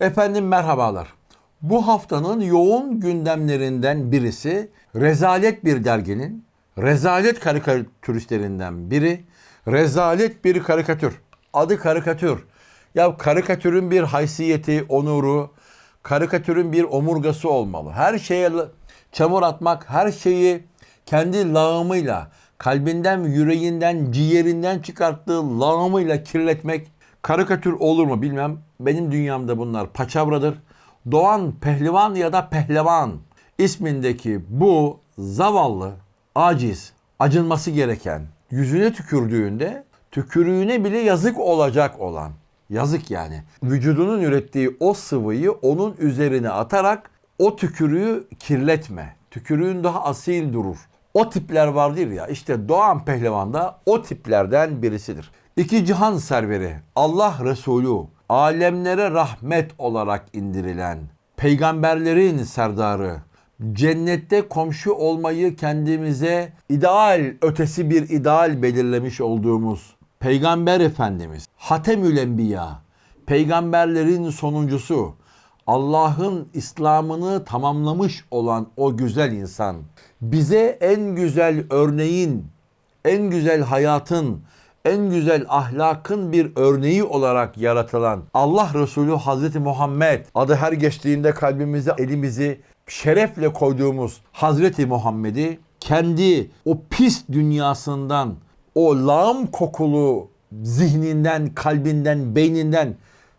Efendim merhabalar. Bu haftanın yoğun gündemlerinden birisi rezalet bir derginin rezalet karikatüristlerinden biri rezalet bir karikatür. Adı karikatür. Ya karikatürün bir haysiyeti, onuru, karikatürün bir omurgası olmalı. Her şeye çamur atmak, her şeyi kendi lağımıyla, kalbinden, yüreğinden, ciğerinden çıkarttığı lağımıyla kirletmek karikatür olur mu bilmem. Benim dünyamda bunlar paçavradır. Doğan Pehlivan ya da Pehlevan ismindeki bu zavallı, aciz, acınması gereken, yüzüne tükürdüğünde tükürüğüne bile yazık olacak olan, yazık yani, vücudunun ürettiği o sıvıyı onun üzerine atarak o tükürüğü kirletme. Tükürüğün daha asil durur. O tipler vardır ya işte Doğan Pehlivan da o tiplerden birisidir. İki cihan serveri Allah Resulü alemlere rahmet olarak indirilen peygamberlerin serdarı cennette komşu olmayı kendimize ideal ötesi bir ideal belirlemiş olduğumuz Peygamber Efendimiz Hatemül Enbiya peygamberlerin sonuncusu Allah'ın İslam'ını tamamlamış olan o güzel insan bize en güzel örneğin, en güzel hayatın, en güzel ahlakın bir örneği olarak yaratılan Allah Resulü Hazreti Muhammed adı her geçtiğinde kalbimize elimizi şerefle koyduğumuz Hazreti Muhammed'i kendi o pis dünyasından o lağım kokulu zihninden, kalbinden, beyninden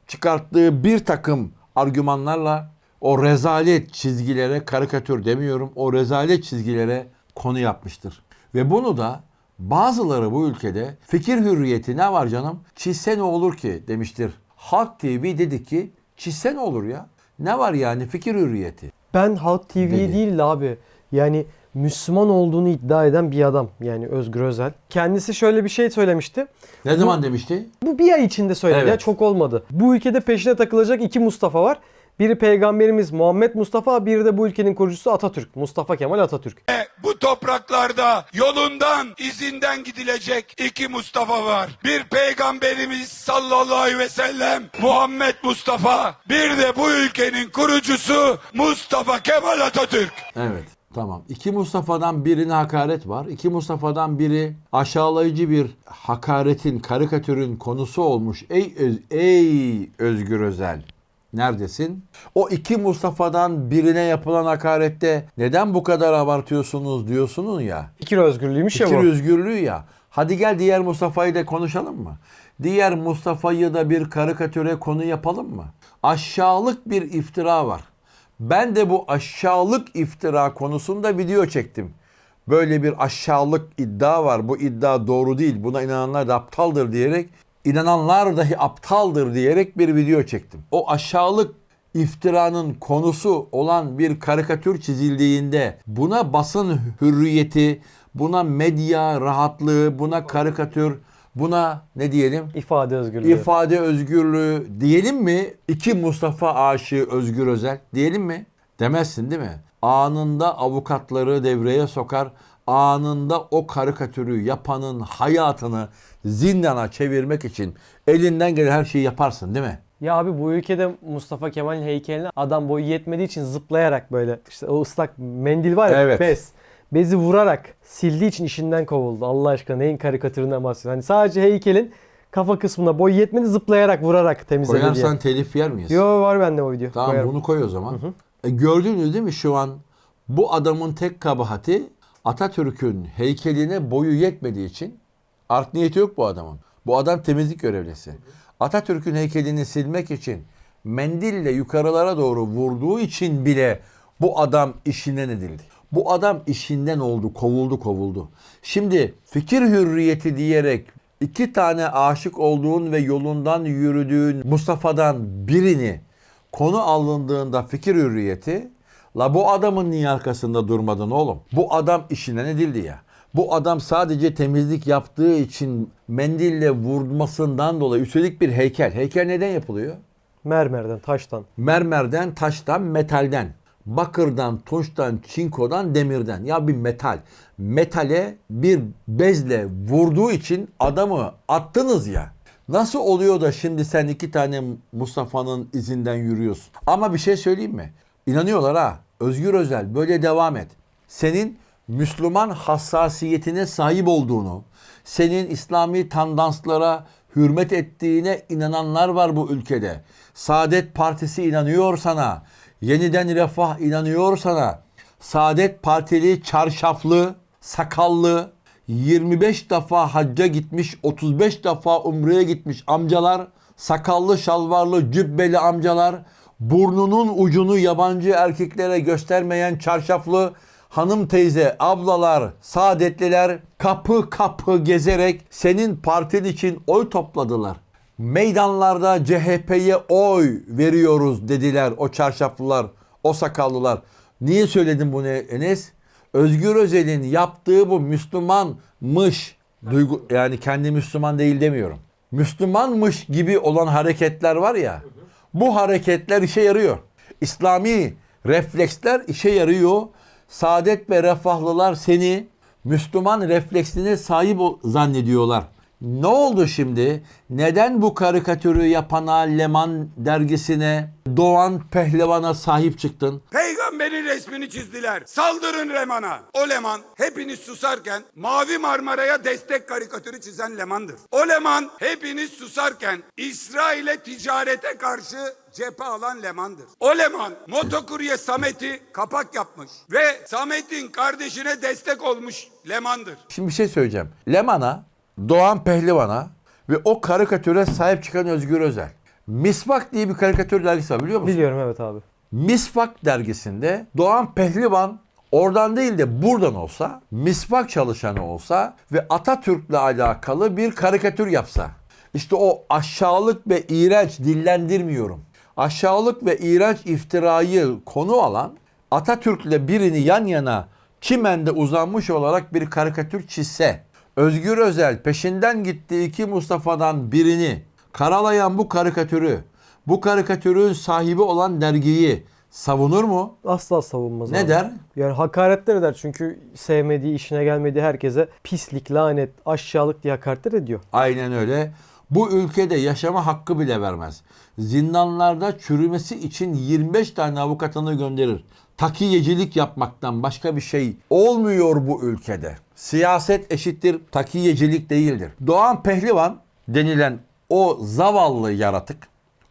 çıkarttığı bir takım argümanlarla o rezalet çizgilere karikatür demiyorum o rezalet çizgilere konu yapmıştır. Ve bunu da bazıları bu ülkede fikir hürriyeti ne var canım çizse ne olur ki demiştir. Halk TV dedi ki çizse ne olur ya ne var yani fikir hürriyeti. Ben Halk TV Dedi. değil de abi. Yani Müslüman olduğunu iddia eden bir adam. Yani Özgür Özel. Kendisi şöyle bir şey söylemişti. Ne zaman demişti? Bu bir ay içinde söyledi Evet. ya çok olmadı. Bu ülkede peşine takılacak iki Mustafa var. Biri peygamberimiz Muhammed Mustafa, biri de bu ülkenin kurucusu Atatürk. Mustafa Kemal Atatürk. bu topraklarda yolundan, izinden gidilecek iki Mustafa var. Bir peygamberimiz sallallahu aleyhi ve sellem Muhammed Mustafa. Bir de bu ülkenin kurucusu Mustafa Kemal Atatürk. Evet. Tamam. İki Mustafa'dan birine hakaret var. İki Mustafa'dan biri aşağılayıcı bir hakaretin, karikatürün konusu olmuş. Ey, Öz- ey Özgür Özel. Neredesin? O iki Mustafa'dan birine yapılan hakarette neden bu kadar abartıyorsunuz diyorsunuz ya. Fikir özgürlüğüymüş ya Fikir bu. özgürlüğü ya. Hadi gel diğer Mustafa'yı da konuşalım mı? Diğer Mustafa'yı da bir karikatüre konu yapalım mı? Aşağılık bir iftira var. Ben de bu aşağılık iftira konusunda video çektim. Böyle bir aşağılık iddia var. Bu iddia doğru değil. Buna inananlar da aptaldır diyerek, inananlar dahi aptaldır diyerek bir video çektim. O aşağılık iftiranın konusu olan bir karikatür çizildiğinde buna basın hürriyeti, buna medya rahatlığı, buna karikatür, buna ne diyelim? İfade özgürlüğü. İfade özgürlüğü diyelim mi? İki Mustafa aşığı Özgür Özel diyelim mi? Demezsin değil mi? Anında avukatları devreye sokar. Anında o karikatürü yapanın hayatını zindana çevirmek için elinden gelen her şeyi yaparsın değil mi? Ya abi bu ülkede Mustafa Kemal'in heykeline adam boyu yetmediği için zıplayarak böyle işte o ıslak mendil var ya Evet. bez. Bezi vurarak sildiği için işinden kovuldu. Allah aşkına neyin karikatüründen bahsediyor. Hani sadece heykelin kafa kısmına boyu yetmedi zıplayarak vurarak temizledi diye. Koyarsan telif yer miyiz? Yo var bende o video. Tamam Koyarım. bunu koy o zaman. E, gördünüz değil mi şu an bu adamın tek kabahati Atatürk'ün heykeline boyu yetmediği için art niyeti yok bu adamın. Bu adam temizlik görevlisi. Atatürk'ün heykelini silmek için mendille yukarılara doğru vurduğu için bile bu adam işinden edildi. Bu adam işinden oldu, kovuldu, kovuldu. Şimdi fikir hürriyeti diyerek iki tane aşık olduğun ve yolundan yürüdüğün Mustafa'dan birini konu alındığında fikir hürriyeti la bu adamın niye arkasında durmadın oğlum? Bu adam işinden edildi ya. Bu adam sadece temizlik yaptığı için mendille vurmasından dolayı üstelik bir heykel. Heykel neden yapılıyor? Mermerden, taştan. Mermerden, taştan, metalden. Bakırdan, tunçtan, çinkodan, demirden. Ya bir metal. Metale bir bezle vurduğu için adamı attınız ya. Nasıl oluyor da şimdi sen iki tane Mustafa'nın izinden yürüyorsun? Ama bir şey söyleyeyim mi? İnanıyorlar ha. Özgür Özel böyle devam et. Senin Müslüman hassasiyetine sahip olduğunu, senin İslami tandanslara hürmet ettiğine inananlar var bu ülkede. Saadet Partisi inanıyor sana. Yeniden Refah inanıyor sana. Saadet Partili çarşaflı, sakallı, 25 defa hacca gitmiş, 35 defa umreye gitmiş amcalar, sakallı şalvarlı cübbeli amcalar, burnunun ucunu yabancı erkeklere göstermeyen çarşaflı hanım teyze, ablalar, saadetliler kapı kapı gezerek senin partin için oy topladılar. Meydanlarda CHP'ye oy veriyoruz dediler o çarşaflılar, o sakallılar. Niye söyledim bunu Enes? Özgür Özel'in yaptığı bu Müslümanmış duygu yani kendi Müslüman değil demiyorum. Müslümanmış gibi olan hareketler var ya. Bu hareketler işe yarıyor. İslami refleksler işe yarıyor. Saadet ve refahlılar seni Müslüman refleksine sahip zannediyorlar. Ne oldu şimdi? Neden bu karikatürü yapana Leman dergisine, Doğan Pehlivan'a sahip çıktın? Peygamberin resmini çizdiler. Saldırın Leman'a. O Leman hepiniz susarken Mavi Marmara'ya destek karikatürü çizen Leman'dır. O Leman hepiniz susarken İsrail'e ticarete karşı cephe alan Leman'dır. O Leman motokurye Samet'i kapak yapmış ve Samet'in kardeşine destek olmuş Leman'dır. Şimdi bir şey söyleyeceğim. Leman'a, Doğan Pehlivan'a ve o karikatüre sahip çıkan Özgür Özel. Misvak diye bir karikatür dergisi var biliyor musun? Biliyorum evet abi. Misvak dergisinde Doğan Pehlivan oradan değil de buradan olsa, misvak çalışanı olsa ve Atatürk'le alakalı bir karikatür yapsa. İşte o aşağılık ve iğrenç dillendirmiyorum. Aşağılık ve iğrenç iftirayı konu alan Atatürk'le birini yan yana çimende uzanmış olarak bir karikatür çizse, Özgür Özel peşinden gittiği iki Mustafa'dan birini karalayan bu karikatürü, bu karikatürün sahibi olan dergiyi savunur mu? Asla savunmaz Ne abi. der? Yani hakaretler eder çünkü sevmediği, işine gelmediği herkese pislik, lanet, aşağılık diye hakaretler ediyor. Aynen öyle. Bu ülkede yaşama hakkı bile vermez. Zindanlarda çürümesi için 25 tane avukatını gönderir. Takiyecilik yapmaktan başka bir şey olmuyor bu ülkede. Siyaset eşittir takiyecilik değildir. Doğan Pehlivan denilen o zavallı yaratık,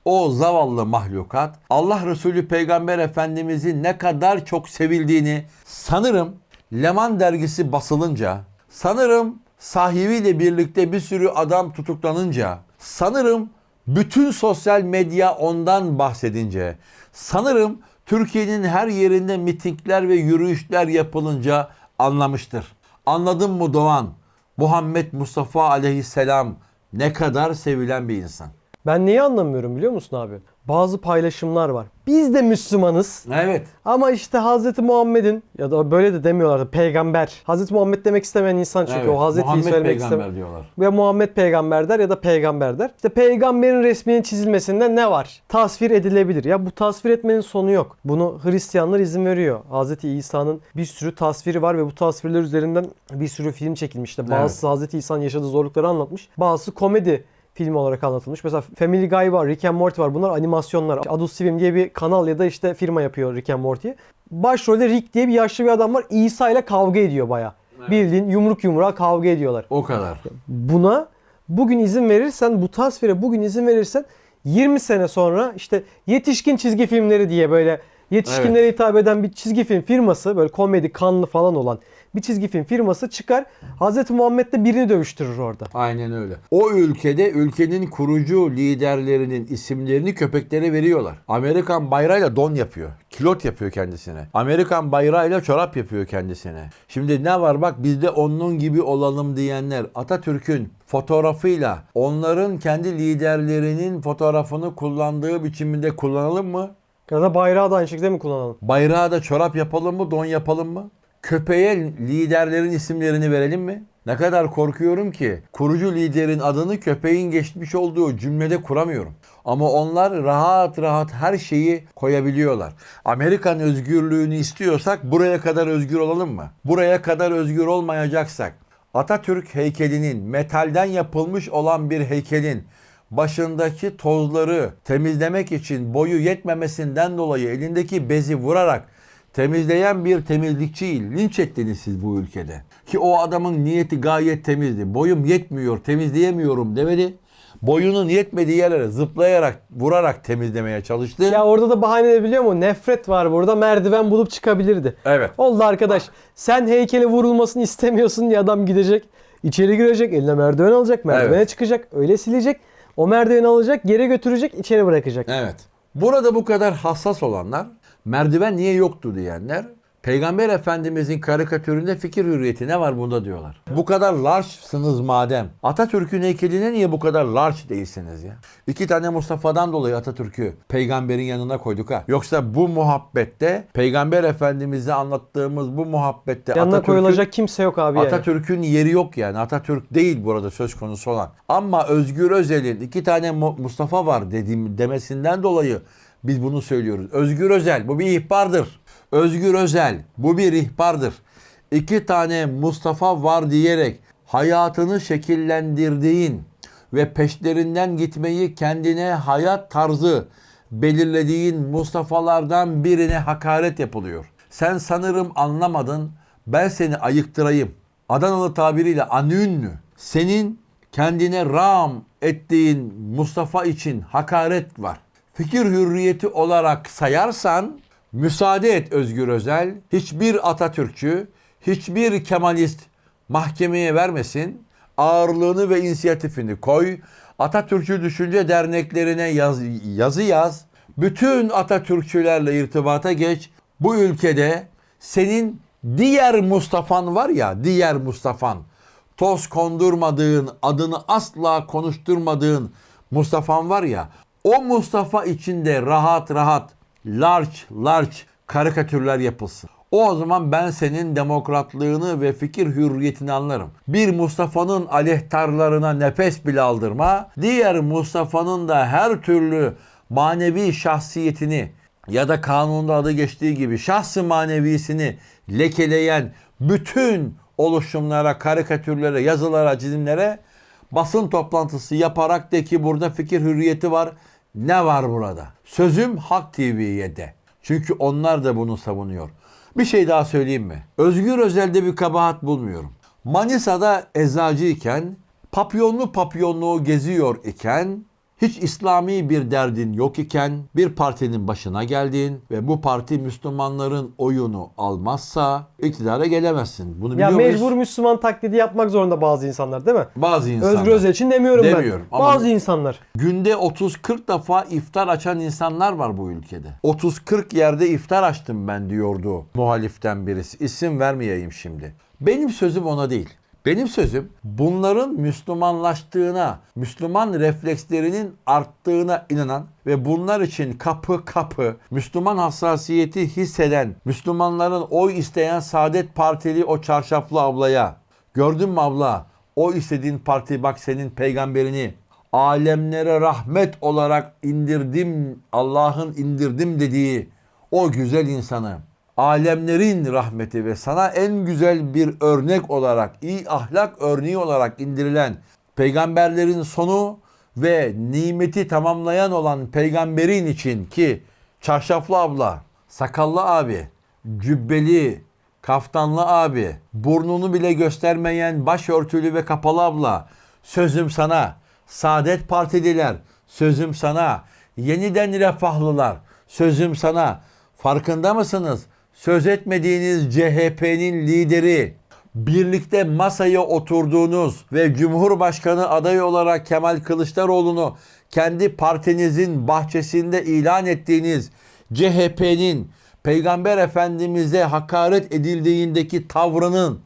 o zavallı mahlukat Allah Resulü Peygamber Efendimizin ne kadar çok sevildiğini sanırım Leman dergisi basılınca, sanırım sahibiyle birlikte bir sürü adam tutuklanınca, sanırım bütün sosyal medya ondan bahsedince, sanırım Türkiye'nin her yerinde mitingler ve yürüyüşler yapılınca anlamıştır. Anladın mı Doğan? Muhammed Mustafa aleyhisselam ne kadar sevilen bir insan. Ben neyi anlamıyorum biliyor musun abi? Bazı paylaşımlar var. Biz de Müslümanız. Evet. Ama işte Hazreti Muhammed'in ya da böyle de demiyorlardı peygamber. Hazreti Muhammed demek istemeyen insan çünkü evet. o Hazreti'yi Muhammed söylemek peygamber istemeyen. diyorlar. Ya Muhammed peygamber der ya da peygamber der. İşte peygamberin resminin çizilmesinde ne var? Tasvir edilebilir. Ya bu tasvir etmenin sonu yok. Bunu Hristiyanlar izin veriyor. Hazreti İsa'nın bir sürü tasviri var ve bu tasvirler üzerinden bir sürü film çekilmiş. İşte bazısı Hazreti İsa'nın yaşadığı zorlukları anlatmış. Bazısı komedi film olarak anlatılmış. Mesela Family Guy var, Rick and Morty var. Bunlar animasyonlar. Adult Swim diye bir kanal ya da işte firma yapıyor Rick and Morty'yi. Başrolde Rick diye bir yaşlı bir adam var. İsa ile kavga ediyor baya. Bildiğin yumruk yumruğa kavga ediyorlar. O kadar. Buna bugün izin verirsen, bu tasvire bugün izin verirsen 20 sene sonra işte yetişkin çizgi filmleri diye böyle yetişkinlere hitap eden bir çizgi film firması böyle komedi kanlı falan olan bir çizgi film firması çıkar Hz. Muhammed'le birini dövüştürür orada. Aynen öyle. O ülkede ülkenin kurucu liderlerinin isimlerini köpeklere veriyorlar. Amerikan bayrağıyla don yapıyor. Kilot yapıyor kendisine. Amerikan bayrağıyla çorap yapıyor kendisine. Şimdi ne var bak bizde onun gibi olalım diyenler Atatürk'ün fotoğrafıyla onların kendi liderlerinin fotoğrafını kullandığı biçiminde kullanalım mı? Ya da bayrağı da aynı şekilde mi kullanalım? Bayrağı da çorap yapalım mı, don yapalım mı? Köpeğe liderlerin isimlerini verelim mi? Ne kadar korkuyorum ki kurucu liderin adını köpeğin geçmiş olduğu cümlede kuramıyorum. Ama onlar rahat rahat her şeyi koyabiliyorlar. Amerikan özgürlüğünü istiyorsak buraya kadar özgür olalım mı? Buraya kadar özgür olmayacaksak Atatürk heykelinin metalden yapılmış olan bir heykelin başındaki tozları temizlemek için boyu yetmemesinden dolayı elindeki bezi vurarak temizleyen bir temizlikçiyi linç ettiniz siz bu ülkede. Ki o adamın niyeti gayet temizdi. Boyum yetmiyor, temizleyemiyorum demedi. Boyunun yetmediği yerlere zıplayarak, vurarak temizlemeye çalıştı. Ya orada da bahane ne biliyor musun? Nefret var burada. Merdiven bulup çıkabilirdi. Evet. Oldu arkadaş. Sen heykeli vurulmasını istemiyorsun diye adam gidecek. içeri girecek. Eline merdiven alacak. Merdivene Evet. çıkacak. Öyle silecek. O merdiveni alacak. Geri götürecek. içeri bırakacak. Evet. Burada bu kadar hassas olanlar, merdiven niye yoktu diyenler, Peygamber Efendimizin karikatüründe fikir hürriyeti ne var bunda diyorlar. Bu kadar large'sınız madem. Atatürk'ün heykeline niye bu kadar large değilsiniz ya? İki tane Mustafa'dan dolayı Atatürk'ü peygamberin yanına koyduk ha. Yoksa bu muhabbette Peygamber Efendimiz'e anlattığımız bu muhabbette Yanına koyulacak kimse yok abi yani. Atatürk'ün yeri yok yani. Atatürk değil burada söz konusu olan. Ama Özgür Özel'in iki tane Mu- Mustafa var dediğim demesinden dolayı biz bunu söylüyoruz. Özgür Özel bu bir ihbardır. Özgür Özel bu bir ihbardır. İki tane Mustafa var diyerek hayatını şekillendirdiğin ve peşlerinden gitmeyi kendine hayat tarzı belirlediğin Mustafa'lardan birine hakaret yapılıyor. Sen sanırım anlamadın. Ben seni ayıktırayım. Adanalı tabiriyle anünlü. Senin kendine ram ettiğin Mustafa için hakaret var. Fikir hürriyeti olarak sayarsan müsaade et Özgür Özel. Hiçbir Atatürkçü, hiçbir Kemalist mahkemeye vermesin. Ağırlığını ve inisiyatifini koy. Atatürkçü Düşünce Derneklerine yaz, yazı yaz. Bütün Atatürkçülerle irtibata geç. Bu ülkede senin diğer Mustafa'n var ya, diğer Mustafa'n. Toz kondurmadığın, adını asla konuşturmadığın Mustafa'm var ya, o Mustafa içinde rahat rahat, large large karikatürler yapılsın. O zaman ben senin demokratlığını ve fikir hürriyetini anlarım. Bir Mustafa'nın aleyhtarlarına nefes bile aldırma, diğer Mustafa'nın da her türlü manevi şahsiyetini ya da kanunda adı geçtiği gibi şahsı manevisini lekeleyen bütün oluşumlara, karikatürlere, yazılara, çizimlere basın toplantısı yaparak de ki burada fikir hürriyeti var. Ne var burada? Sözüm Hak TV'ye de. Çünkü onlar da bunu savunuyor. Bir şey daha söyleyeyim mi? Özgür Özel'de bir kabahat bulmuyorum. Manisa'da eczacıyken, papyonlu papyonlu geziyor iken, hiç İslami bir derdin yok iken bir partinin başına geldin ve bu parti Müslümanların oyunu almazsa iktidara gelemezsin. Bunu Ya biliyor muyuz? mecbur Müslüman taklidi yapmak zorunda bazı insanlar değil mi? Bazı insanlar. Özgür Özel için demiyorum, Demiyorum ben. ama- Bazı insanlar. Günde 30-40 defa iftar açan insanlar var bu ülkede. 30-40 yerde iftar açtım ben diyordu muhaliften birisi. İsim vermeyeyim şimdi. Benim sözüm ona değil. Benim sözüm bunların Müslümanlaştığına, Müslüman reflekslerinin arttığına inanan ve bunlar için kapı kapı Müslüman hassasiyeti hisseden, Müslümanların oy isteyen Saadet Partili o çarşaflı ablaya gördün mü abla o istediğin parti bak senin peygamberini alemlere rahmet olarak indirdim Allah'ın indirdim dediği o güzel insanı alemlerin rahmeti ve sana en güzel bir örnek olarak iyi ahlak örneği olarak indirilen peygamberlerin sonu ve nimeti tamamlayan olan peygamberin için ki çarşaflı abla, sakallı abi, cübbeli, kaftanlı abi, burnunu bile göstermeyen başörtülü ve kapalı abla, sözüm sana, Saadet Partililer, sözüm sana, yeniden refahlılar, sözüm sana, farkında mısınız? Söz etmediğiniz CHP'nin lideri, birlikte masaya oturduğunuz ve Cumhurbaşkanı adayı olarak Kemal Kılıçdaroğlu'nu kendi partinizin bahçesinde ilan ettiğiniz CHP'nin Peygamber Efendimiz'e hakaret edildiğindeki tavrının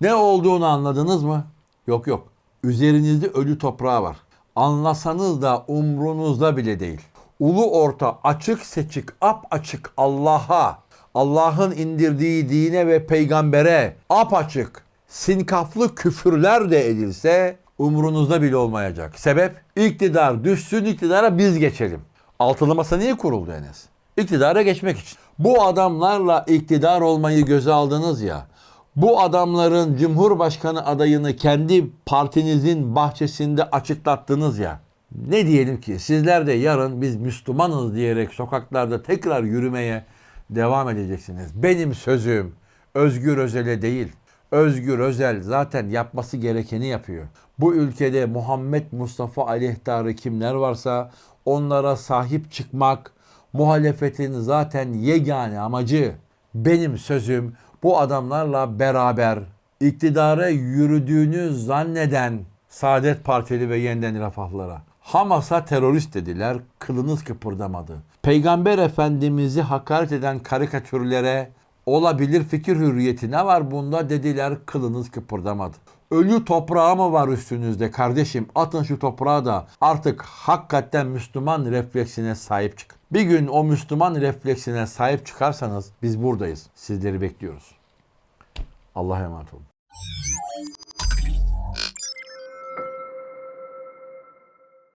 ne olduğunu anladınız mı? Yok yok. Üzerinizde ölü toprağı var. Anlasanız da umrunuzda bile değil. Ulu orta açık seçik ap açık Allah'a, Allah'ın indirdiği dine ve peygambere ap açık sinkaflı küfürler de edilse umrunuzda bile olmayacak. Sebep iktidar düşsün iktidara biz geçelim. Altılı masa niye kuruldu Enes? İktidara geçmek için. Bu adamlarla iktidar olmayı göze aldınız ya. Bu adamların Cumhurbaşkanı adayını kendi partinizin bahçesinde açıklattınız ya. Ne diyelim ki sizler de yarın biz Müslümanız diyerek sokaklarda tekrar yürümeye devam edeceksiniz. Benim sözüm Özgür Özel'e değil. Özgür Özel zaten yapması gerekeni yapıyor. Bu ülkede Muhammed Mustafa aleyhtarı kimler varsa onlara sahip çıkmak muhalefetin zaten yegane amacı. Benim sözüm bu adamlarla beraber iktidara yürüdüğünü zanneden Saadet Partili ve yeniden refahlara. Hamas'a terörist dediler, kılınız kıpırdamadı. Peygamber Efendimiz'i hakaret eden karikatürlere olabilir fikir hürriyeti ne var bunda dediler, kılınız kıpırdamadı. Ölü toprağı mı var üstünüzde kardeşim? Atın şu toprağı da artık hakikaten Müslüman refleksine sahip çıkın. Bir gün o Müslüman refleksine sahip çıkarsanız biz buradayız. Sizleri bekliyoruz. Allah'a emanet olun.